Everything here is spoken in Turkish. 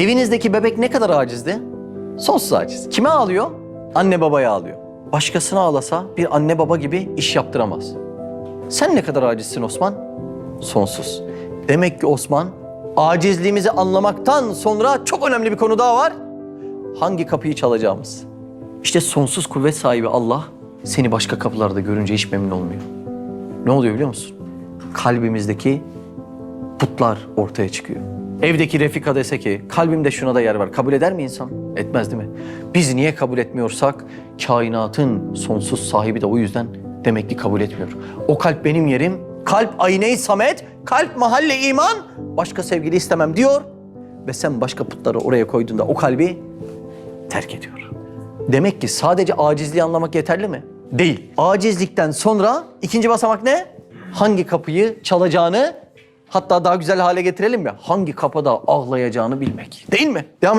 Evinizdeki bebek ne kadar acizdi? Sonsuz aciz. Kime ağlıyor? Anne babaya ağlıyor. Başkasına ağlasa bir anne baba gibi iş yaptıramaz. Sen ne kadar acizsin Osman? Sonsuz. Demek ki Osman acizliğimizi anlamaktan sonra çok önemli bir konu daha var. Hangi kapıyı çalacağımız. İşte sonsuz kuvvet sahibi Allah seni başka kapılarda görünce hiç memnun olmuyor. Ne oluyor biliyor musun? Kalbimizdeki putlar ortaya çıkıyor. Evdeki Refika dese ki kalbimde şuna da yer var. Kabul eder mi insan? Etmez değil mi? Biz niye kabul etmiyorsak kainatın sonsuz sahibi de o yüzden demek ki kabul etmiyor. O kalp benim yerim. Kalp ayne-i samet, kalp mahalle iman. Başka sevgili istemem diyor. Ve sen başka putları oraya koyduğunda o kalbi terk ediyor. Demek ki sadece acizliği anlamak yeterli mi? Değil. Acizlikten sonra ikinci basamak ne? Hangi kapıyı çalacağını hatta daha güzel hale getirelim mi? Hangi kapıda ağlayacağını bilmek. Değil mi? Devam